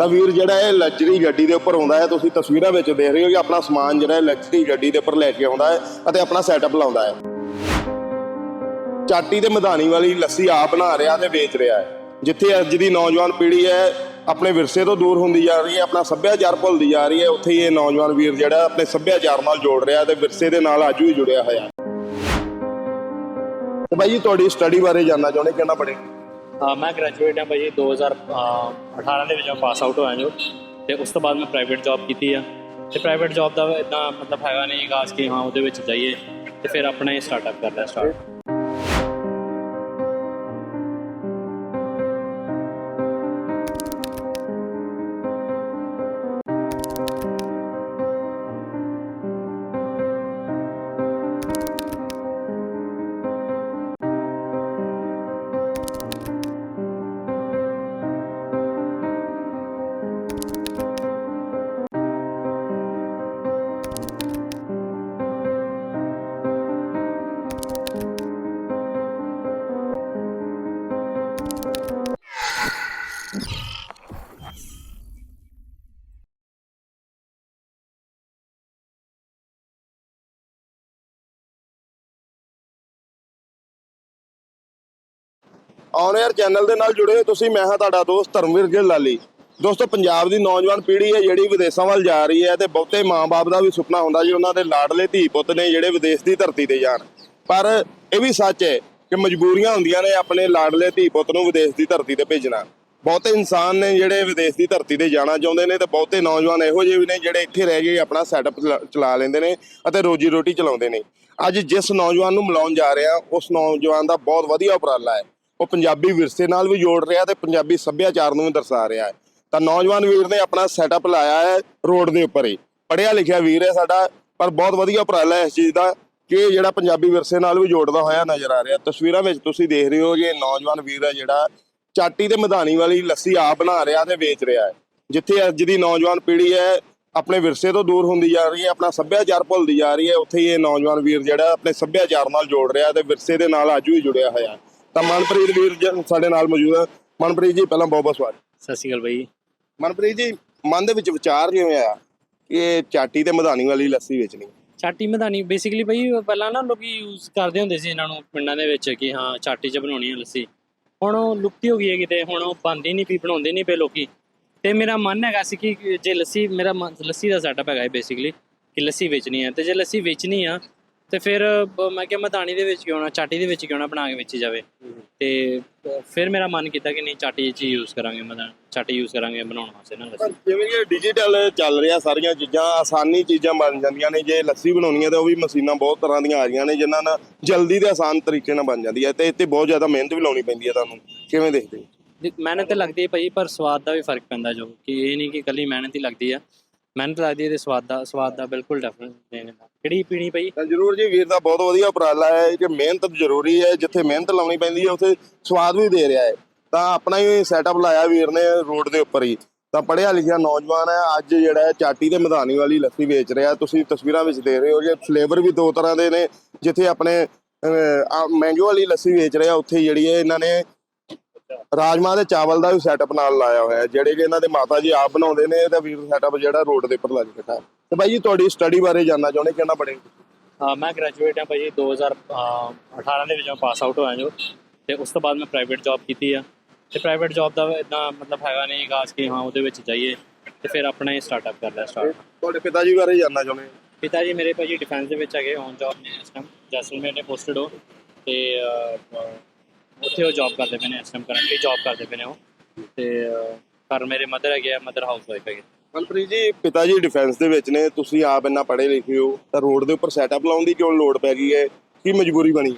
ਤਾਂ ਵੀਰ ਜਿਹੜਾ ਇਹ ਲਗਜ਼ਰੀ ਗੱਡੀ ਦੇ ਉੱਪਰ ਆਉਂਦਾ ਹੈ, ਤੁਸੀਂ ਤਸਵੀਰਾਂ ਵਿੱਚ ਦੇਖ ਰਹੇ ਹੋ ਕਿ ਆਪਣਾ ਸਮਾਨ ਜਿਹੜਾ ਹੈ ਲਗਜ਼ਰੀ ਗੱਡੀ ਦੇ ਉੱਪਰ ਲੈ ਕੇ ਆਉਂਦਾ ਹੈ ਅਤੇ ਆਪਣਾ ਸੈਟਅਪ ਲਾਉਂਦਾ ਹੈ। ਚਾਟੀ ਤੇ ਮਧਾਨੀ ਵਾਲੀ ਲੱਸੀ ਆਪ ਬਣਾ ਰਿਹਾ ਤੇ ਵੇਚ ਰਿਹਾ ਹੈ। ਜਿੱਥੇ ਅੱਜ ਦੀ ਨੌਜਵਾਨ ਪੀੜ੍ਹੀ ਹੈ, ਆਪਣੇ ਵਿਰਸੇ ਤੋਂ ਦੂਰ ਹੁੰਦੀ ਜਾ ਰਹੀ ਹੈ, ਆਪਣਾ ਸੱਭਿਆਚਾਰ ਭੁੱਲਦੀ ਜਾ ਰਹੀ ਹੈ, ਉੱਥੇ ਹੀ ਇਹ ਨੌਜਵਾਨ ਵੀਰ ਜਿਹੜਾ ਆਪਣੇ ਸੱਭਿਆਚਾਰ ਨਾਲ ਜੋੜ ਰਿਹਾ ਤੇ ਵਿਰਸੇ ਦੇ ਨਾਲ ਅੱਜ ਵੀ ਜੁੜਿਆ ਹੋਇਆ ਤੇ ਬਾਈ ਜੀ, ਤੁਹਾਡੀ ਸਟੱਡੀ ਬਾਰੇ ਜਾਨਣਾ ਚਾਹੁੰਦੇ ਕਿੰਨਾ ਪੜ੍ਹੇ? ਮੈਂ ਗ੍ਰੈਜੂਏਟ ਹਾਂ ਭਾਜੀ 2018 ਦੇ ਵਿੱਚ ਮੈਂ ਪਾਸ ਆਊਟ ਹੋਇਆ ਜੋ। ਤੇ ਉਸ ਤੋਂ ਬਾਅਦ ਮੈਂ ਪ੍ਰਾਈਵੇਟ ਜੌਬ ਕੀਤੀ ਆ। ਤੇ ਪ੍ਰਾਈਵੇਟ ਜੌਬ ਦਾ ਇਦਾਂ ਮਤਲਬ ਹੈਗਾ ਨਹੀਂ ਖਾਸ ਕਿ ਹਾਂ ਉਹਦੇ ਵਿੱਚ ਜਾਈਏ। ਤੇ ਫਿਰ ਆਪਣਾ ਹੀ ਸਟਾਰਟਅਪ ਕਰਨਾ ਸਟਾਰਟ ਔਨ 에ਅਰ ਚੈਨਲ ਦੇ ਨਾਲ ਜੁੜੇ ਹੋ ਤੁਸੀਂ, ਮੈਂ ਹਾਂ ਤੁਹਾਡਾ ਦੋਸਤ ਧਰਮਵੀਰ ਗਿੱਲ ਲਾਲੀ। ਦੋਸਤੋ, ਪੰਜਾਬ ਦੀ ਨੌਜਵਾਨ ਪੀੜ੍ਹੀ ਹੈ, ਜਿਹੜੀ ਵਿਦੇਸ਼ਾਂ ਵੱਲ ਜਾ ਰਹੀ ਹੈ ਤੇ ਬਹੁਤੇ ਮਾਂ-ਬਾਪ ਦਾ ਵੀ ਸੁਪਨਾ ਹੁੰਦਾ ਜੀ, ਉਹਨਾਂ ਦੇ ਲਾਡਲੇ ਧੀ ਪੁੱਤ ਨੇ ਜਿਹੜੇ ਵਿਦੇਸ਼ ਦੀ ਧਰਤੀ ਤੇ ਜਾਣ। ਪਰ ਇਹ ਵੀ ਸੱਚ ਹੈ ਕਿ ਮਜਬੂਰੀਆਂ ਹੁੰਦੀਆਂ ਨੇ ਆਪਣੇ ਲਾਡਲੇ ਧੀ ਪੁੱਤ ਨੂੰ ਵਿਦੇਸ਼ ਦੀ ਧਰਤੀ ਤੇ ਭੇਜਣਾ। ਬਹੁਤੇ ਇਨਸਾਨ ਨੇ ਜਿਹੜੇ ਵਿਦੇਸ਼ ਦੀ ਧਰਤੀ ਤੇ ਜਾਣਾ ਚਾਹੁੰਦੇ ਨੇ ਤੇ ਬਹੁਤੇ ਨੌਜਵਾਨ ਇਹੋ ਜਿਹੇ ਵੀ ਨੇ ਜਿਹੜੇ ਇੱਥੇ ਰਹਿ ਕੇ ਆਪਣਾ ਸੈਟਅਪ ਚਲਾ ਲੈਂਦੇ ਨੇ ਅਤੇ ਰੋਜੀ ਰੋਟੀ ਚਲਾਉਂਦੇ ਨੇ। ਅੱਜ ਜਿਸ ਨੌਜਵਾਨ ਨੂੰ ਮਿਲਾਉਣ ਜਾ ਰਿਹਾ ਉਸ ਨੌਜਵਾਨ ਦਾ ਬਹੁਤ ਵਧੀਆ ਉਪਰਾਲਾ ਹੈ। ਉਹ ਪੰਜਾਬੀ ਵਿਰਸੇ ਨਾਲ ਵੀ ਜੋੜ ਰਿਹਾ ਤੇ ਪੰਜਾਬੀ ਸੱਭਿਆਚਾਰ ਨੂੰ ਵੀ ਦਰਸਾ ਰਿਹਾ ਹੈ। ਤਾਂ ਨੌਜਵਾਨ ਵੀਰ ਨੇ ਆਪਣਾ ਸੈਟਅਪ ਲਾਇਆ ਹੈ ਰੋਡ ਦੇ ਉੱਪਰ ਹੀ। ਪੜ੍ਹਿਆ ਲਿਖਿਆ ਵੀਰ ਹੈ ਸਾਡਾ, ਪਰ ਬਹੁਤ ਵਧੀਆ ਉਪਰਾਲਾ ਹੈ ਇਸ ਚੀਜ਼ ਦਾ ਕਿ ਜਿਹੜਾ ਪੰਜਾਬੀ ਵਿਰਸੇ ਨਾਲ ਵੀ ਜੋੜਦਾ ਹੋਇਆ ਨਜ਼ਰ ਆ ਰਿਹਾ। ਤਸਵੀਰਾਂ ਵਿੱਚ ਤੁਸੀਂ ਦੇਖ ਰਹੇ ਹੋ ਜੇ ਨੌਜਵਾਨ ਵੀਰ ਹੈ ਜਿਹੜਾ ਚਾਟੀ ਤੇ ਮਧਾਨੀ ਵਾਲੀ ਲੱਸੀ ਆਪ ਬਣਾ ਰਿਹਾ ਤੇ ਵੇਚ ਰਿਹਾ ਹੈ। ਜਿੱਥੇ ਅੱਜ ਦੀ ਨੌਜਵਾਨ ਪੀੜ੍ਹੀ ਹੈ, ਆਪਣੇ ਵਿਰਸੇ ਤੋਂ ਦੂਰ ਹੁੰਦੀ ਜਾ ਰਹੀ ਹੈ, ਆਪਣਾ ਸੱਭਿਆਚਾਰ ਭੁੱਲਦੀ ਜਾ ਰਹੀ ਹੈ। ਉੱਥੇ ਹੀ ਇਹ ਨੌਜਵਾਨ ਵੀਰ ਜਿਹੜਾ ਆਪਣੇ ਸੱਭਿਆਚਾਰ ਨਾਲ ਜੋੜ ਰਿਹਾ ਤੇ ਵਿਰਸੇ ਦੇ ਨਾਲ ਅੱਜ ਵੀ ਜੁੜਿਆ ਹੋਇਆ ਹੈ। ਤਾਂ ਮਨਪ੍ਰੀਤ ਵੀਰ ਜੀ ਸਾਡੇ ਨਾਲ ਮੌਜੂਦ ਹੈ ਮਨਪ੍ਰੀਤ ਜੀ ਪਹਿਲਾਂ ਬਹੁਤ ਬਹੁਤ ਸਵਾਗਤ। ਸਤਿ ਸ਼੍ਰੀ ਅਕਾਲ ਭਾਈ ਮਨਪ੍ਰੀਤ ਜੀ ਮਨ ਦੇ ਵਿੱਚ ਵਿਚਾਰ ਕਿਵੇਂ ਆਇਆ ਕਿ ਚਾਟੀ ਤੇ ਮਧਾਨੀ ਵਾਲੀ ਲੱਸੀ ਵੇਚਣੀ। ਚਾਟੀ ਮਧਾਨੀ ਬੇਸਿਕਲੀ ਭਾਈ ਪਹਿਲਾਂ ਨਾ ਲੋਕੀ ਯੂਜ਼ ਕਰਦੇ ਹੁੰਦੇ ਸੀ ਇਹਨਾਂ ਨੂੰ ਪਿੰਡਾਂ ਦੇ ਵਿੱਚ ਕਿ ਹਾਂ ਚਾਟੀ 'ਚ ਬਣਾਉਣੀ ਹੈ ਲੱਸੀ। ਹੁਣ ਉਹ ਲੁਕਤੀ ਹੋ ਗਈ ਹੈ ਕਿਤੇ ਹੁਣ ਉਹ ਬਣਦੀ ਨਹੀਂ ਪਈ ਬਣਾਉਂਦੇ ਨਹੀਂ ਪਏ ਲੋਕੀ। ਤੇ ਮੇਰਾ ਮਨ ਹੈਗਾ ਸੀ ਕਿ ਜੇ ਲੱਸੀ ਮੇਰਾ ਲੱਸੀ ਦਾ ਸੈਟਅਪ ਹੈਗਾ ਬੇਸਿਕਲੀ ਕਿ ਲੱਸੀ ਵੇਚਣੀ ਹੈ ਤੇ ਜੇ ਲੱਸੀ ਵੇਚਣੀ ਆ ਤੇ ਫਿਰ ਮੈਂ ਕਿਹਾ ਮਧਾਣੀ ਦੇ ਵਿੱਚ ਕਿਉਂ ਨਾ ਚਾਟੀ ਦੇ ਵਿੱਚ ਕਿਉਂ ਨਾ ਬਣਾ ਕੇ ਵੇਚੀ ਜਾਵੇ। ਤੇ ਫਿਰ ਮੇਰਾ ਮਨ ਕੀਤਾ ਕਿ ਨਹੀਂ ਚਾਟੀ 'ਚ ਯੂਜ਼ ਕਰਾਂਗੇ ਮਧਾਣੀ ਚਾਟੀ ਯੂਜ਼ ਕਰਾਂਗੇ ਬਣਾਉਣ ਵਾਸਤੇ ਨਾ ਲੱਸੀ। ਜਿਵੇਂ ਕਿ ਡਿਜੀਟਲ ਚੱਲ ਰਿਹਾ ਸਾਰੀਆਂ ਚੀਜ਼ਾਂ ਆਸਾਨੀ ਚੀਜ਼ਾਂ ਬਣ ਜਾਂਦੀਆਂ ਨੇ। ਜੇ ਲੱਸੀ ਬਣਾਉਣੀ ਹੈ ਤਾਂ ਉਹ ਵੀ ਮਸ਼ੀਨਾਂ ਬਹੁਤ ਤਰ੍ਹਾਂ ਦੀਆਂ ਆ ਰਹੀਆਂ ਨੇ ਜਿਨ੍ਹਾਂ ਨਾਲ ਜਲਦੀ ਤੇ ਆਸਾਨ ਤਰੀਕੇ ਨਾਲ ਬਣ ਜਾਂਦੀ ਹੈ। ਤੇ ਇੱਥੇ ਬਹੁਤ ਜ਼ਿਆਦਾ ਮਿਹਨਤ ਵੀ ਲਾਉਣੀ ਪੈਂਦੀ ਹੈ ਤੁਹਾਨੂੰ। ਕਿਵੇਂ ਦੇਖਦੇ ਹੋ? ਮਿਹਨਤ ਤੇ ਲੱਗਦੀ ਹੈ ਭਾਈ ਪਰ ਸਵਾਦ ਦਾ ਵੀ ਫ਼ਰਕ ਪੈਂਦਾ ਜੋ ਕਿ ਇਹ ਨਹੀਂ ਕਿ ਕੱਲੀ ਮਿਹਨਤ ਹੀ ਲੱਗਦੀ ਆ। ਮਿਹਨਤ ਲੱਗਦੀ ਹੈ ਸਵਾਦ ਦਾ ਸਵਾਦ ਦਾ ਬਿਲਕੁਲ ਡਿਫਰੈਂਸ ਦੇਣੇ ਦਾ। ਕਿਹੜੀ ਪੀਣੀ ਭਾਈ ਤਾਂ ਜ਼ਰੂਰ ਜੀ, ਵੀਰ ਦਾ ਬਹੁਤ ਵਧੀਆ ਉਪਰਾਲਾ ਹੈ ਕਿ ਮਿਹਨਤ ਜ਼ਰੂਰੀ ਹੈ, ਜਿੱਥੇ ਮਿਹਨਤ ਲਾਉਣੀ ਪੈਂਦੀ ਹੈ, ਉੱਥੇ ਸਵਾਦ ਵੀ ਦੇ ਰਿਹਾ ਹੈ। ਤਾਂ ਆਪਣਾ ਹੀ ਸੈਟਅਪ ਲਾਇਆ ਵੀਰ ਨੇ ਰੋਡ ਦੇ ਉੱਪਰ ਹੀ। ਤਾਂ ਪੜ੍ਹਿਆ ਲਿਖਿਆ ਨੌਜਵਾਨ ਹੈ, ਅੱਜ ਜਿਹੜਾ ਹੈ ਚਾਟੀ ਤੇ ਮਧਾਨੀ ਵਾਲੀ ਲੱਸੀ ਵੇਚ ਰਿਹਾ। ਤੁਸੀਂ ਤਸਵੀਰਾਂ ਵਿੱਚ ਦੇਖ ਰਹੇ ਹੋ ਜੇ ਫਲੇਵਰ ਵੀ ਦੋ ਤਰ੍ਹਾਂ ਦੇ ਨੇ, ਜਿੱਥੇ ਆਪਣੇ ਮੈਂਗੋ ਵਾਲੀ ਲੱਸੀ ਵੇਚ ਰਿਹਾ, ਉੱਥੇ ਜਿਹੜੀ ਹੈ ਇਹਨਾਂ ਨੇ ਰਾਜਮਾ ਦੇ ਚਾਵਲ ਦਾ ਵੀ ਸੈਟਅਪ ਨਾਲ ਲਾਇਆ ਹੋਇਆ ਹੈ ਜਿਹੜੇ ਕਿ ਇਹਨਾਂ ਦੇ ਮਾਤਾ ਜੀ ਆਪ ਬਣਾਉਂਦੇ ਨੇ ਤੇ ਵੀਰ ਸੈਟਅਪ ਜਿਹੜਾ ਰੋਡ ਦੇ ਉੱਪਰ ਲੱਗ ਰਿਹਾ ਤੇ ਬਾਈ ਜੀ ਤੁਹਾਡੀ ਸਟੱਡੀ ਬਾਰੇ ਜਾਨਣਾ ਚਾਹੁੰਦੇ ਕਿੰਨਾ ਪੜ੍ਹੇ ਹਾਂ? ਮੈਂ ਗ੍ਰੈਜੂਏਟ ਹਾਂ ਭਾਈ 2018 ਦੇ ਵਿੱਚ ਮੈਂ ਪਾਸ ਆਊਟ ਹੋਇਆ ਜੋ ਤੇ ਉਸ ਤੋਂ ਬਾਅਦ ਮੈਂ ਪ੍ਰਾਈਵੇਟ ਜੌਬ ਕੀਤੀ ਆ। ਤੇ ਪ੍ਰਾਈਵੇਟ ਜੌਬ ਦਾ ਇਦਾਂ ਮਤਲਬ ਹੈਗਾ ਨਹੀਂ ਖਾਸ ਕਿ ਹਾਂ ਉਹਦੇ ਵਿੱਚ ਜਾਈਏ ਤੇ ਫਿਰ ਆਪਣਾ ਹੀ ਸਟਾਰਟਅਪ ਕਰਨਾ ਸਟਾਰਟ ਤੁਹਾਡੇ ਪਿਤਾ ਜੀ ਬਾਰੇ ਜਾਨਣਾ ਚਾਹੁੰਦੇ ਪਿਤਾ ਜੀ ਮੇਰੇ ਭਾਜੀ ਡਿਫੈਂਸ ਦੇ ਵਿੱਚ ਹੈਗੇ ਔਨ ਜੌਬ ਨੇ ਇਸ ਟਾਈਮ ਜੈਸਲਮੇਰ ਨੇ ਪੋਸਟਡ ਹੋ ਤੇ ਉੱਥੇ ਉਹ ਜੌਬ ਕਰਦੇ ਪਏ ਨੇ ਇਸ ਟਾਈਮ ਕਰੰਟਲੀ ਜੌਬ ਕਰਦੇ ਪਏ ਨੇ ਉਹ। ਤੇ ਅਹ, ਘਰ ਮੇਰੇ ਮਦਰ ਹੈਗੇ ਆ ਮਦਰ ਹਾਊਸ ਵਾਈਫ ਹੈਗੇ। ਮਨਪ੍ਰੀਤ ਜੀ ਪਿਤਾ ਜੀ ਡਿਫੈਂਸ ਦੇ ਵਿੱਚ ਨੇ ਤੁਸੀਂ ਆਪ ਇੰਨਾ ਪੜ੍ਹੇ ਲਿਖੇ ਹੋ ਤਾਂ ਰੋਡ ਦੇ ਉੱਪਰ ਸੈਟਅਪ ਲਾਉਣ ਦੀ ਕਿਉਂ ਲੋੜ ਪੈ ਗਈ ਹੈ? ਕੀ ਮਜਬੂਰੀ ਬਣੀ ਹੈ?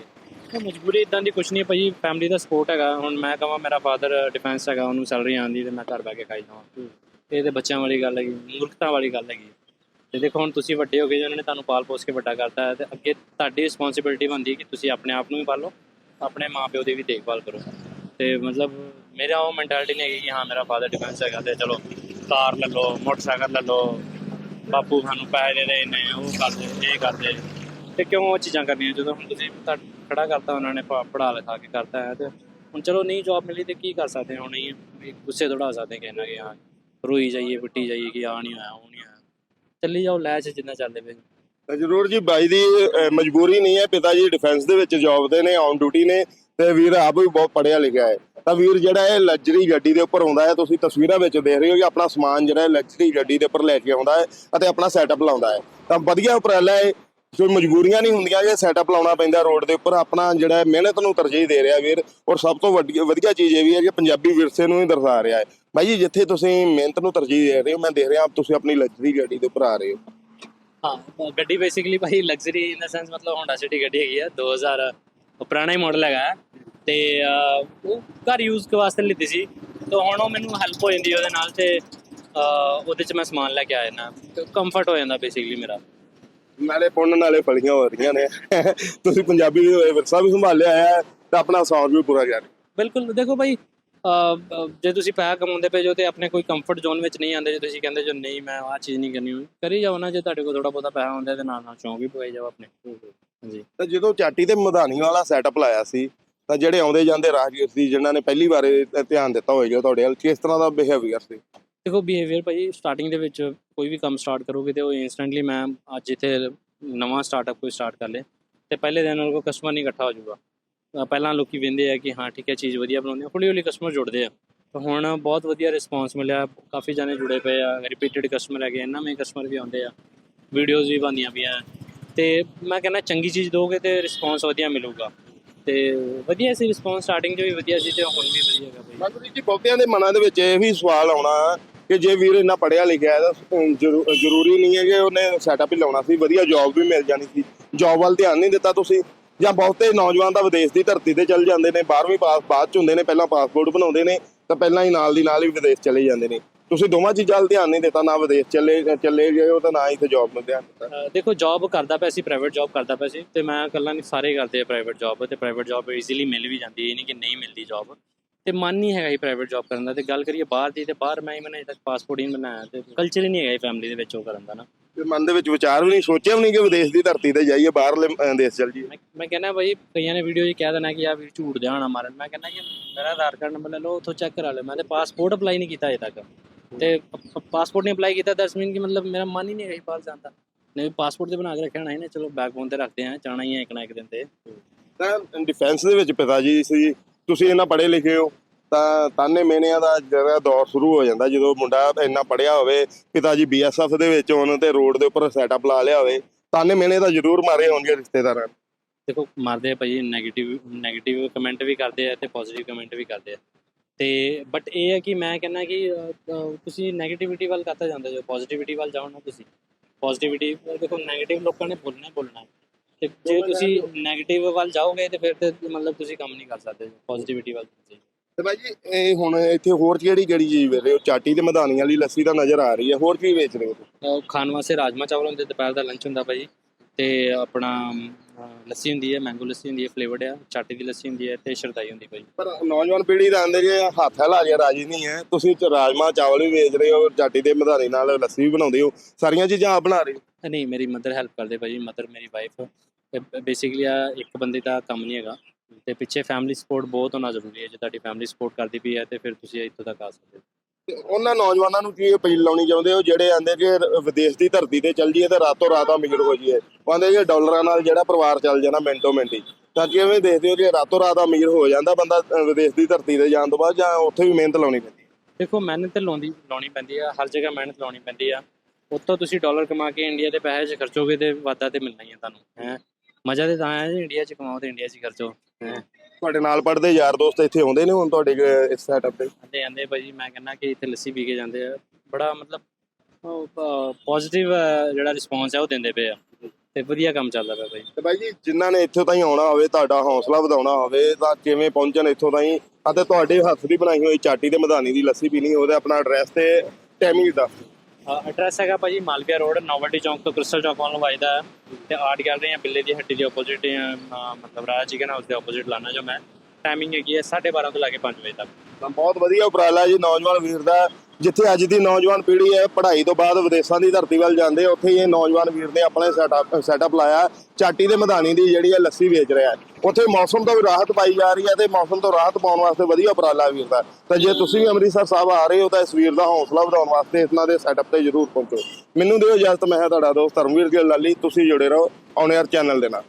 ਤਾਂ ਮਜਬੂਰੀ ਇਦਾਂ ਦੀ ਕੁਛ ਨਹੀਂ ਭਾਜੀ ਫੈਮਿਲੀ ਦਾ ਸਪੋਰਟ ਹੈਗਾ। ਹੁਣ ਮੈਂ ਕਹਾਂ ਮੇਰਾ ਫਾਦਰ ਡਿਫੈਂਸ ਹੈਗਾ ਉਹਨੂੰ ਸੈਲਰੀ ਆਉਂਦੀ ਤੇ ਮੈਂ ਘਰ ਬਹਿ ਕੇ ਖਾਈ ਜਾਵਾਂ। ਇਹ ਤੇ ਬੱਚਿਆਂ ਵਾਲੀ ਗੱਲ ਹੈਗੀ ਮੂਰਖਤਾ ਵਾਲੀ ਗੱਲ ਹੈਗੀ। ਤੇ ਦੇਖੋ ਹੁਣ ਤੁਸੀਂ ਵੱਡੇ ਹੋ ਗਏ ਜਿਹਨਾਂ ਨੇ ਤੁਹਾਨੂੰ ਪਾਲ ਪੋਸ ਕੇ ਵੱਡਾ ਕਰਤਾ ਹੈ ਤੇ ਅੱਗੇ ਤੁਹਾਡੀ ਰਿਸਪੌਂਸਿਬਿਲਟੀ ਬਣਦੀ ਹੈ ਕਿ ਤੁਸੀਂ ਆਪਣੇ ਆਪ ਨੂੰ ਵੀ ਪਾਲੋ। ਆਪਣੇ ਮਾਪਿਓ ਦੀ ਵੀ ਦੇਖਭਾਲ ਕਰੋ। ਤੇ ਮਤਲਬ ਮੇਰਾ ਉਹ ਮੈਂਟੈਲਿਟੀ ਨਹੀਂ ਹੈਗੀ ਕਿ ਹਾਂ, ਮੇਰਾ ਫਾਦਰ ਡਿਫੈਂਸ ਹੈਗਾ ਤੇ ਚਲੋ, ਕਾਰ ਲੈ ਲਓ, ਮੋਟਰਸਾਈਕਲ ਲੈ ਲਓ, ਬਾਪੂ ਸਾਨੂੰ ਪੈਸੇ ਦੇ ਦੇ ਨੇ ਉਹ ਕਰਦੇ ਇਹ ਕਰਦੇ ਤੇ ਕਿਉਂ ਉਹ ਚੀਜ਼ਾਂ ਕਰਨੀਆਂ? ਜਦੋਂ ਹੁਣ ਤੁਸੀਂ ਖੜਾ ਕਰਤਾ, ਉਹਨਾਂ ਨੇ ਪ- ਪੜ੍ਹਾ ਲਿਖਾ ਕੇ ਕਰਤਾ ਹੈ ਤੇ ਹੁਣ ਚਲੋ ਨਹੀਂ ਜੌਬ ਮਿਲੀ ਤੇ ਕੀ ਕਰ ਸਕਦੇ ਹੁਣ ਨਹੀਂ ਗੁੱਸੇ ਥੋੜਾ ਹੋ ਸਕਦੇ ਕਿਸੇ ਨਾ ਕਿ ਹਾਂ, ਰੋਈ ਜਾਈਏ, ਪਿੱਟੀ ਜਾਈਏ ਕਿ ਆ ਨਹੀਂ ਆਇਆ ਉਹ ਨਹੀਂ ਆਇਆ ਚੱਲੀ ਜਾਓ, ਲੈ ਚ ਜਿੰਨਾ ਚੱਲਦੇ ਪਏ। ਜ਼ਰੂਰ ਜੀ, ਬਾਈ ਦੀ ਮਜਬੂਰੀ ਨਹੀਂ ਹੈ, ਪਿਤਾ ਜੀ ਡਿਫੈਂਸ ਦੇ ਵਿੱਚ ਜੌਬ ਦੇ ਨੇ ਔਨ ਡਿਊਟੀ ਨੇ, ਤੇ ਵੀਰ ਆਪ ਵੀ ਬਹੁਤ ਪੜ੍ਹਿਆ ਲਿਖਿਆ ਹੈ। ਤਾਂ ਵੀਰ, ਜਿਹੜਾ ਇਹ ਲਗਜ਼ਰੀ ਗੱਡੀ ਦੇ ਉੱਪਰ ਆਉਂਦਾ ਹੈ, ਤੁਸੀਂ ਤਸਵੀਰਾਂ ਵਿੱਚ ਦੇਖ ਰਹੇ ਹੋ ਕਿ ਆਪਣਾ ਸਮਾਨ ਜਿਹੜਾ ਲਗਜ਼ਰੀ ਗੱਡੀ ਦੇ ਉੱਪਰ ਲੈ ਕੇ ਆਉਂਦਾ ਹੈ ਅਤੇ ਆਪਣਾ ਸੈਟਅਪ ਲਾਉਂਦਾ ਹੈ। ਤਾਂ ਵਧੀਆ ਉਪਰਾਲਾ ਹੈ ਕੋਈ ਮਜਬੂਰੀਆਂ ਨਹੀਂ ਹੁੰਦੀਆਂ ਜੇ ਸੈਟਅਪ ਲਾਉਣਾ ਪੈਂਦਾ ਰੋਡ ਦੇ ਉੱਪਰ, ਆਪਣਾ ਜਿਹੜਾ ਹੈ ਮਿਹਨਤ ਨੂੰ ਤਰਜੀਹ ਦੇ ਰਿਹਾ ਵੀਰ, ਔਰ ਸਭ ਤੋਂ ਵੱਡੀ, ਵਧੀਆ ਚੀਜ਼ ਇਹ ਵੀ ਹੈ ਕਿ ਪੰਜਾਬੀ ਵਿਰਸੇ ਨੂੰ ਹੀ ਦਰਸਾ ਰਿਹਾ ਹੈ। ਬਾਈ ਜੀ, ਜਿੱਥੇ ਤੁਸੀਂ ਮਿਹਨਤ ਨੂੰ ਤਰਜੀਹ ਦੇ ਰਹੇ ਹੋ, ਮੈਂ ਦੇਖ ਰਿਹਾ, ਆਪ ਤੁਸੀਂ ਆਪਣੀ ਲਗਜ਼ਰੀ ਗੱਡੀ ਦੇ ਉੱਪਰ ਆ ਰਹੇ ਹੋ। ਹਾਂ ਗੱਡੀ ਬੇਸਿਕਲੀ ਭਾਈ ਲਗਜ਼ਰੀ ਇਨ ਦਾ ਸੈਂਸ ਮਤਲਬ ਹੋਂਡਾ ਸਿਟੀ ਗੱਡੀ ਹੈਗੀ ਆ 2000 ਉਹ ਪੁਰਾਣਾ ਹੀ ਮਾਡਲ ਹੈਗਾ। ਤੇ ਉਹ ਘਰ ਯੂਜ਼ ਕੇ ਵਾਸਤੇ ਲਿੱਤੀ ਸੀ। ਤੇ ਹੁਣ ਉਹ ਮੈਨੂੰ ਹੈਲਪ ਹੋ ਜਾਂਦੀ ਉਹਦੇ ਨਾਲ ਤੇ ਉਹਦੇ ਚ ਮੈਂ ਸਮਾਨ ਲੈ ਕੇ ਆ ਜਾਂਦਾ। ਕੰਫਰਟ ਹੋ ਜਾਂਦਾ ਬੇਸਿਕਲੀ ਮੇਰਾ। ਨਾਲੇ ਪੁੰਨ ਨਾਲੇ ਫਲੀਆਂ ਹੋ ਰਹੀਆਂ ਨੇ। ਤੁਸੀਂ ਪੰਜਾਬੀ ਵਿਰਸਾ ਵੀ ਸੰਭਾਲਿਆ ਹੈ ਤੇ ਆਪਣਾ ਸੌਂਗ ਵੀ ਪੂਰਾ ਹੋ। ਬਿਲਕੁਲ ਦੇਖੋ ਭਾਈ ਜੇ ਤੁਸੀਂ ਪੈਸਾ ਕਮਾਉਂਦੇ ਪਏ ਜੋ ਤੇ ਆਪਣੇ ਕੋਈ ਕੰਫਰਟ ਜ਼ੋਨ ਵਿੱਚ ਨਹੀਂ ਆਉਂਦੇ ਜੇ ਤੁਸੀਂ ਕਹਿੰਦੇ ਜੋ ਨਹੀਂ ਮੈਂ ਆਹ ਚੀਜ਼ ਨਹੀਂ ਕਰਨੀ ਕਰੀ ਜਾਓ ਨਾ ਜੇ ਤੁਹਾਡੇ ਕੋਲ ਥੋੜਾ ਬਹੁਤਾ ਪੈਸਾ ਹੁੰਦਾ ਤੇ ਨਾਲ ਨਾਲ ਸ਼ੌਂਕ ਵੀ ਪਵਾਈ ਜਾਓ ਆਪਣੇ। ਹਾਂਜੀ। ਤਾਂ ਜਦੋਂ ਚਾਟੀ ਤੇ ਮਧਾਨੀ ਵਾਲਾ ਸੈਟਅਪ ਲਾਇਆ ਸੀ ਤਾਂ ਜਿਹੜੇ ਆਉਂਦੇ ਜਾਂਦੇ ਰਾਹਗੀਰ ਸੀ ਜਿਨ੍ਹਾਂ ਨੇ ਪਹਿਲੀ ਵਾਰ ਧਿਆਨ ਦਿੱਤਾ ਹੋਏਗਾ ਤੁਹਾਡੇ ਵੱਲ ਕਿਸ ਤਰ੍ਹਾਂ ਦਾ ਬਿਹੇਵੀਅਰ ਸੀ? ਦੇਖੋ ਬਿਹੇਵੀਅਰ ਭਾਈ ਸਟਾਰਟਿੰਗ ਦੇ ਵਿੱਚ ਕੋਈ ਵੀ ਕੰਮ ਸਟਾਰਟ ਕਰੋਗੇ ਤੇ ਉਹ ਇਨਸਟੈਂਟਲੀ ਮੈਂ ਅੱਜ ਇੱਥੇ ਨਵਾਂ ਸਟਾਰਟਅਪ ਕੋਈ ਸਟਾਰਟ ਕਰ ਲੇ ਤੇ ਪਹਿਲੇ ਦਿਨ ਉਹਨਾਂ ਕੋਲ ਕਸਟਮਰ ਨਹੀਂ ਇਕੱਠਾ ਹੋ ਜਾਊਗਾ। ਪਹਿਲਾਂ ਲੋਕੀ ਵਿੰਦੇ ਆ ਕਿ ਹਾਂ, ਠੀਕ ਹੈ, ਚੀਜ਼ ਵਧੀਆ ਬਣਾਉਂਦੇ ਆ, ਹੌਲੀ ਹੌਲੀ ਕਸਟਮਰ ਜੁੜਦੇ ਆ। ਤਾਂ ਹੁਣ ਬਹੁਤ ਵਧੀਆ ਰਿਸਪੌਂਸ ਮਿਲਿਆ, ਕਾਫੀ ਜਾਣੇ ਜੁੜੇ ਪਏ ਆ ਰਿਪੀਟਡ ਕਸਟਮਰ ਹੈਗੇ ਨਵੇਂ ਕਸਟਮਰ ਵੀ ਆਉਂਦੇ ਆ ਵੀਡੀਓਜ਼ ਵੀ ਬਣਦੀਆਂ ਪਈਆਂ। ਤੇ ਮੈਂ ਕਹਿੰਦਾ ਚੰਗੀ ਚੀਜ਼ ਦੋਗੇ ਤੇ ਰਿਸਪੌਂਸ ਵਧੀਆ ਮਿਲੂਗਾ। ਤੇ ਵਧੀਆ ਸੀ ਰਿਸਪੌਂਸ ਸਟਾਰਟਿੰਗ 'ਚ ਵੀ ਵਧੀਆ ਸੀ ਤੇ ਹੁਣ ਵੀ ਵਧੀਆ ਹੈਗਾ ਭਾਈ ਮੰਗਰੀ ਜੀ ਬਹੁਤਿਆਂ ਦੇ ਮਨਾਂ ਦੇ ਵਿੱਚ ਇਹ ਵੀ ਸਵਾਲ ਆਉਣਾ ਕਿ ਜੇ ਵੀਰ ਇੰਨਾ ਪੜਿਆ ਲਿਖਿਆ ਹੈ ਤਾਂ ਜ਼ਰੂਰੀ ਨਹੀਂ ਹੈ ਕਿ ਉਹਨੇ ਸੈਟਅਪ ਹੀ ਲਾਉਣਾ ਸੀ, ਵਧੀਆ ਜੌਬ ਵੀ ਮਿਲ ਜਾਣੀ ਸੀ। ਜੌਬ ਵੱਲ ਧਿਆਨ ਨਹੀਂ ਦਿੱਤਾ ਤੁਸੀਂ। ਜਾਂ ਬਹੁਤੇ ਨੌਜਵਾਨ ਤਾਂ ਵਿਦੇਸ਼ ਦੀ ਧਰਤੀ ਤੇ ਚੱਲ ਜਾਂਦੇ ਨੇ 12ਵੀਂ ਪਾਸ ਬਾਅਦ ਚ ਹੁੰਦੇ ਨੇ ਪਹਿਲਾਂ ਪਾਸਪੋਰਟ ਬਣਾਉਂਦੇ ਨੇ ਤਾਂ ਪਹਿਲਾਂ ਹੀ ਨਾਲ ਦੀ ਨਾਲ ਹੀ ਵਿਦੇਸ਼ ਚਲੇ ਜਾਂਦੇ ਨੇ। ਤੁਸੀਂ ਦੋਵਾਂ ਚੀਜ਼ਾਂ ਵੱਲ ਧਿਆਨ ਨਹੀਂ ਦਿੱਤਾ ਨਾ ਵਿਦੇਸ਼ ਚੱਲੇ ਚੱਲੇ ਗਏ ਹੋ ਤਾਂ ਨਾ ਇੱਥੇ ਜੌਬ ਨੂੰ ਧਿਆਨ ਦਿੱਤਾ। ਦੇਖੋ ਜੌਬ ਕਰਦਾ ਪਿਆ ਸੀ ਪ੍ਰਾਈਵੇਟ ਜੌਬ ਕਰਦਾ ਪਿਆ ਸੀ ਤੇ ਮੈਂ ਇਕੱਲਾ ਨਹੀਂ ਸਾਰੇ ਕਰਦੇ ਆ ਪ੍ਰਾਈਵੇਟ ਜੌਬ ਤੇ ਪ੍ਰਾਈਵੇਟ ਜੌਬ ਈਜ਼ੀਲੀ ਮਿਲ ਵੀ ਜਾਂਦੀ ਹੈ ਇਹ ਨਹੀਂ ਕਿ ਨਹੀਂ ਮਿਲਦੀ ਜੌਬ ਤੇ ਮਨ ਨਹੀਂ ਹੈਗਾ ਹੀ ਪ੍ਰਾਈਵੇਟ ਜੌਬ ਕਰਨ ਦਾ ਤੇ ਗੱਲ ਕਰੀਏ ਬਾਹਰ ਦੀ ਤੇ ਬਾਹਰ ਮੈਂ ਮੈਨੂੰ ਅਜੇ ਤੱਕ ਪਾਸਪੋਰਟ ਹੀ ਬਣਾਇਆ ਤੇ ਕਲਚਰ ਹੀ ਨਹੀਂ ਹੈਗਾ ਫੈਮਿਲੀ ਦੇ ਵਿੱਚ ਉਹ ਕਰਨ ਦਾ ਨਾ। ਤੇ ਮਨ ਦੇ ਵਿੱਚ ਵਿਚਾਰ ਵੀ ਨਹੀਂ ਸੋਚਿਆ ਵੀ ਨਹੀਂ ਕਿ ਵਿਦੇਸ਼ ਦੀ ਧਰਤੀ ਤੇ ਜਾਈਏ ਬਾਹਰਲੇ ਦੇਸ਼ ਚੱਲ ਜਾਈਏ। ਮੈਂ ਮੈਂ ਕਹਿੰਦਾ ਭਾਈ ਕਈਆਂ ਨੇ ਵੀਡੀਓ 'ਚ ਕਹਿ ਦੇਣਾ ਕਿ ਆ ਵੀ ਝੂਠ ਦਿਆ ਹੋਣਾ ਮਾਰਨ। ਮੈਂ ਮੇਰਾ ਆਧਾਰ ਕਾਰਡ ਨੰਬਰ ਲੈ ਲਓ, ਉੱਥੋਂ ਚੈੱਕ ਕਰਾ ਲਓ। ਮੈਂ ਤੇ ਪਾਸਪੋਰਟ ਅਪਲਾਈ ਨਹੀਂ ਕੀਤਾ ਅਜੇ ਤੱਕ। ਤੇ ਪਾਸਪੋਰਟ ਨਹੀਂ ਅਪਲਾਈ ਕੀਤਾ ਦਸ ਮੀਨ ਕਿ ਮਤਲਬ ਮੇਰਾ ਮਨ ਹੀ ਨਹੀਂ ਹੈਗਾ ਬਾਹਰ ਜਾਣ ਨਹੀਂ ਪਾਸਪੋਰਟ ਤੇ ਬਣਾ ਕੇ ਰੱਖਿਆ ਹੋਣਾ ਸੀ ਚਲੋ ਬੈਕ ਤੇ ਰੱਖਦੇ ਆ ਜਾਣਾ ਹੀ ਹੈ ਇੱਕ ਨਾ ਇੱਕ ਦਿਨ ਤੇ। ਤਾਂ ਡਿਫੈਂਸ ਦੇ ਵਿੱਚ ਪਿਤਾ ਜੀ ਸੀ ਤੁਸੀਂ ਇਹਨਾਂ ਪੜ੍ਹੇ ਲਿਖੇ ਹੋ, ਤਾਂ ਤਾਨੇ ਮੇਨਿਆਂ ਦਾ ਜਿਹੜਾ ਦੌਰ ਸ਼ੁਰੂ ਹੋ ਜਾਂਦਾ, ਜਦੋਂ ਮੁੰਡਾ ਇੰਨਾ ਪੜਿਆ ਹੋਵੇ, ਪਿਤਾ ਜੀ ਬੀਐਸਐਫ ਦੇ ਵਿੱਚ ਹੋਣ ਤੇ ਰੋਡ ਦੇ ਉੱਪਰ ਸੈਟਅਪ ਲਾ ਲਿਆ ਹੋਵੇ, ਤਾਨੇ ਮੇਨੇ ਤਾਂ ਜ਼ਰੂਰ ਮਾਰੇ ਹੋਣਗੇ ਰਿਸ਼ਤੇਦਾਰਾਂ ਦੇਖੋ ਮਾਰਦੇ ਆ ਭਾਈ ਨੈਗੇਟਿਵ ਨੈਗੇਟਿਵ ਕਮੈਂਟ ਵੀ ਕਰਦੇ ਆ ਤੇ ਪੋਜ਼ਿਟਿਵ ਕਮੈਂਟ ਵੀ ਕਰਦੇ ਆ। ਤੇ ਬਟ ਇਹ ਹੈ ਕਿ ਮੈਂ ਕਹਿੰਦਾ ਕਿ ਤੁਸੀਂ ਨੈਗੇਟਿਵਿਟੀ ਵੱਲ ਕਰਤਾ ਜਾਂਦੇ ਜੋ ਪੋਜ਼ਿਟਿਵਿਟੀ ਵੱਲ ਜਾਓ ਨਾ ਤੁਸੀਂ। ਪੋਜ਼ਿਟਿਵਿਟੀ ਦੇਖੋ ਨੈਗੇਟਿਵ ਲੋਕਾਂ ਨੇ ਬੋਲਣਾ ਬੋਲਣਾ ਤੇ ਜੇ ਤੁਸੀਂ ਨੈਗੇਟਿਵ ਵੱਲ ਜਾਓਗੇ ਤੇ ਫਿਰ ਤੇ ਮਤਲਬ ਤੁਸੀਂ ਕੰਮ ਨਹੀਂ ਕਰ ਸਕਦੇ। ਪੋਜ਼ਿਟਿਵਿਟੀ ਵੱਲ ਤੁਸੀਂ। ਤੇ ਭਾਈ ਜੀ ਇਹ ਹੁਣ ਇੱਥੇ ਹੋਰ ਜਿਹੜੀ ਜਿਹੜੀ ਚੀਜ਼ ਵੇਚ ਰਹੇ ਹੋ? ਚਾਟੀ ਤੇ ਮਧਾਨੀ ਵਾਲੀ ਲੱਸੀ ਦਾ ਨਜ਼ਰ ਆ ਰਹੀ ਹੈ। ਹੋਰ ਕੀ ਵੇਚ ਰਹੇ ਹੋ ਖਾਣ ਵਾਸਤੇ ਰਾਜਮਾ ਚਾਵਲ ਹੁੰਦੇ ਦੁਪਹਿਰ ਦਾ ਲੰਚ ਹੁੰਦਾ ਭਾਈ ਤੇ ਆਪਣਾ ਲੱਸੀ ਹੁੰਦੀ ਹੈ ਮੈਂਗੋ ਲੱਸੀ ਹੁੰਦੀ ਹੈ ਫਲੇਵਰਡ ਆ ਚਾਟੀ ਦੀ ਲੱਸੀ ਹੁੰਦੀ ਹੈ ਤੇ ਸ਼ਰਦਾਈ ਹੁੰਦੀ ਭਾਜੀ ਪਰ ਨੌਜਵਾਨ ਪੀੜ੍ਹੀ ਦਾ ਆਂਦੇ ਜੇ ਹੱਥ ਹਿਲਾ ਕੇ ਰਾਜੀ ਨਹੀਂ ਹੈ। ਤੁਸੀਂ ਚ ਰਾਜਮਾ ਚਾਵਲ ਵੀ ਵੇਚ ਰਹੇ ਹੋ ਚਾਟੀ ਤੇ ਮਧਾਨੀ ਨਾਲ ਲੱਸੀ ਵੀ ਬਣਾਉਂਦੇ ਹੋ। ਸਾਰੀਆਂ ਚੀਜ਼ਾਂ ਆਪ ਬਣਾ ਰਹੇ ਹੋ? ਨਹੀਂ ਮੇਰੀ ਮਦਰ ਹੈਲਪ ਕਰਦੇ ਭਾਜੀ ਮਦਰ ਮੇਰੀ ਵਾਈਫ ਬੇਸਿਕਲੀ ਆ ਇੱਕ ਬੰਦੇ ਦਾ ਕੰਮ ਨਹੀਂ ਹੈਗਾ। ਤੇ ਪਿੱਛੇ ਫੈਮਿਲੀ ਸਪੋਰਟ ਬਹੁਤ ਹੋਣਾ ਜ਼ਰੂਰੀ ਹੈ ਜੇ ਤੁਹਾਡੀ ਫੈਮਿਲੀ ਸਪੋਰਟ ਕਰਦੀ ਪਈ ਹੈ ਤੇ ਫਿਰ ਤੁਸੀਂ ਇੱਥੋਂ ਤੱਕ ਆ ਸਕਦੇ ਹੋ। ਉਹਨਾਂ ਨੌਜਵਾਨਾਂ ਨੂੰ ਕੀ ਅਪੀਲ ਲਾਉਣੀ ਚਾਹੁੰਦੇ ਹੋ? ਜਿਹੜੇ ਆਂਦੇ ਕਿ ਵਿਦੇਸ਼ ਦੀ ਧਰਤੀ ਤੇ ਚੱਲ ਜੀਏ ਤੇ ਰਾਤੋਂ ਰਾਤ ਅਮੀਰ ਹੋ ਜਾਈਏ। ਉਹ ਕਿ ਡਾਲਰਾਂ ਨਾਲ ਜਿਹੜਾ ਪਰਿਵਾਰ ਚੱਲ ਜਾਣਾ ਮਿੰਟੋ ਮਿੰਟੀ ਤਾਂ ਕਿਵੇਂ ਦੇਖਦੇ ਹੋ ਕਿ ਰਾਤੋਂ ਰਾਤ ਅਮੀਰ ਹੋ ਜਾਂਦਾ ਬੰਦਾ ਵਿਦੇਸ਼ ਦੀ ਧਰਤੀ ਤੇ ਜਾਣ ਤੋਂ ਬਾਅਦ ਜਾਂ ਉੱਥੇ ਵੀ ਮਿਹਨਤ ਲਾਉਣੀ ਪੈਂਦੀ ਹੈ? ਦੇਖੋ, ਮਿਹਨਤ ਲਾਉਂਦੀ, ਲਾਉਣੀ ਪੈਂਦੀ ਆ, ਹਰ ਜਗ੍ਹਾ ਮਿਹਨਤ ਲਾਉਣੀ ਪੈਂਦੀ ਆ। ਉੱਥੋਂ ਤੁਸੀਂ ਡਾਲਰ ਕਮਾ ਕੇ ਇੰਡੀਆ ਦੇ ਪੈਸੇ 'ਚ ਖਰਚੋਗੇ ਤੇ ਵਾਧਾ ਤੇ ਮਿਲਣਾ ਹੀ ਆ ਤੁਹਾਨੂੰ, ਹੈ। ਮਜ਼ਾ ਤੇ ਤਾਂ ਆਇਆ ਜੀ ਇੰਡੀਆ 'ਚ ਕਮਾਓ ਤੇ ਇੰਡੀਆ 'ਚ ਹੀ ਖਰਚੋ, ਹੈ। ਤੁਹਾਡੇ ਨਾਲ ਪੜਦੇ ਯਾਰ ਦੋਸਤ ਇੱਥੇ ਆਉਂਦੇ ਨੇ ਹੁਣ ਤੁਹਾਡੇ ਕ- ਇਸ ਸੈਟਅਪ ਤੇ? ਆਂਦੇ ਆਂਦੇ ਭਾਜੀ ਮੈਂ ਕਹਿੰਦਾ ਕਿ ਇੱਥੇ ਲੱਸੀ ਪੀ ਕੇ ਜਾਂਦੇ ਆ। ਬੜਾ ਮਤਲਬ ਪੋਜ਼ਿਟਿਵ ਜਿਹੜਾ ਰਿਸਪੌਂਸ ਹੈ ਉਹ ਦਿੰਦੇ ਪਏ ਆ। ਤੇ ਵਧੀਆ ਕੰਮ ਚੱਲਦਾ ਪਿਆ ਭਾਈ ਤੇ ਬਾਈ ਜੀ ਜਿਨ੍ਹਾਂ ਨੇ ਇੱਥੋਂ ਤਾਈਂ ਆਉਣਾ ਹੋਵੇ ਤੁਹਾਡਾ ਹੌਸਲਾ ਵਧਾਉਣਾ ਹੋਵੇ ਤਾਂ ਕਿਵੇਂ ਪਹੁੰਚਣ ਇੱਥੋਂ ਤਾਈਂ? ਅਤੇ ਤੁਹਾਡੇ ਹੱਥ ਦੀ ਬਣਾਈ ਹੋਈ ਚਾਟੀ ਤੇ ਮਧਾਨੀ ਦੀ ਲੱਸੀ ਪੀਣੀ ਉਹਦੇ ਆਪਣਾ ਐਡਰੈਸ ਤੇ ਟਾਈਮਿੰਗ ਦਾ ਐਡਰੈਸ ਹੈਗਾ ਭਾਜੀ ਮਾਲਵੀਆ ਰੋਡ, ਨੋਵਲਟੀ ਚੌਂਕ ਤੋਂ ਕ੍ਰਿਸਟਲ ਚੌਂਕ ਵੱਲ ਵੱਜਦਾ ਹੈ। ਤੇ ਆਰਟ ਗੈਲਰੀ ਆ ਬਿੱਲੇ ਦੀ ਹੱਟੀ ਦੇ ਆਪੋਜ਼ਿਟ ਮਤਲਬ ਰਾਜਾ ਚਿਕਨ ਹਾਊਸ ਦੇ ਆਪੋਜ਼ਿਟ ਲਾਣਾ ਜੋ ਮੈਂ। ਟਾਈਮਿੰਗ ਹੈਗੀ ਹੈ 12:30 ਤੋਂ ਲੈ ਕੇ 5 ਵਜੇ ਤੱਕ। ਬਹੁਤ ਵਧੀਆ ਉਪਰਾਲਾ ਜੀ, ਨੌਜਵਾਨ ਵੀਰ ਦਾ। ਜਿੱਥੇ ਅੱਜ ਦੀ ਨੌਜਵਾਨ ਪੀੜ੍ਹੀ ਹੈ, ਪੜ੍ਹਾਈ ਤੋਂ ਬਾਅਦ ਵਿਦੇਸ਼ਾਂ ਦੀ ਧਰਤੀ ਵੱਲ ਜਾਂਦੇ ਉੱਥੇ ਹੀ ਇਹ ਨੌਜਵਾਨ ਵੀਰ ਨੇ ਆਪਣੇ ਸੈਟਅਪ ਸੈਟਅਪ ਲਾਇਆ ਚਾਟੀ ਦੇ ਮਧਾਨੀ ਦੀ ਜਿਹੜੀ ਹੈ ਲੱਸੀ ਵੇਚ ਰਿਹਾ ਹੈ। ਉੱਥੇ ਮੌਸਮ ਤੋਂ ਵੀ ਰਾਹਤ ਪਾਈ ਜਾ ਰਹੀ ਹੈ ਤੇ ਮੌਸਮ ਤੋਂ ਰਾਹਤ ਪਾਉਣ ਵਾਸਤੇ ਵਧੀਆ ਉਪਰਾਲਾ ਵੀਰ ਦਾ। ਤਾਂ ਜੇ ਤੁਸੀਂ ਵੀ ਅੰਮ੍ਰਿਤਸਰ ਸਾਹਿਬ ਆ ਰਹੇ ਹੋ, ਤਾਂ ਇਸ ਵੀਰ ਦਾ ਹੌਸਲਾ ਵਧਾਉਣ ਵਾਸਤੇ ਇਹਨਾਂ ਦੇ ਸੈਟਅਪ ਤੇ ਜ਼ਰੂਰ ਪਹੁੰਚੋ। ਮੈਨੂੰ ਦਿਓ ਇਜਾਜ਼ਤ, ਮੈਂ ਹਾਂ ਤੁਹਾਡਾ ਦੋਸਤ ਧਰਮਵੀਰ ਗਿੱਲ ਲਾਲੀ। ਤੁਸੀਂ ਜੁੜੇ ਰਹੋ ਔਨ 에ਅਰ ਚੈਨਲ ਦੇ ਨਾਲ।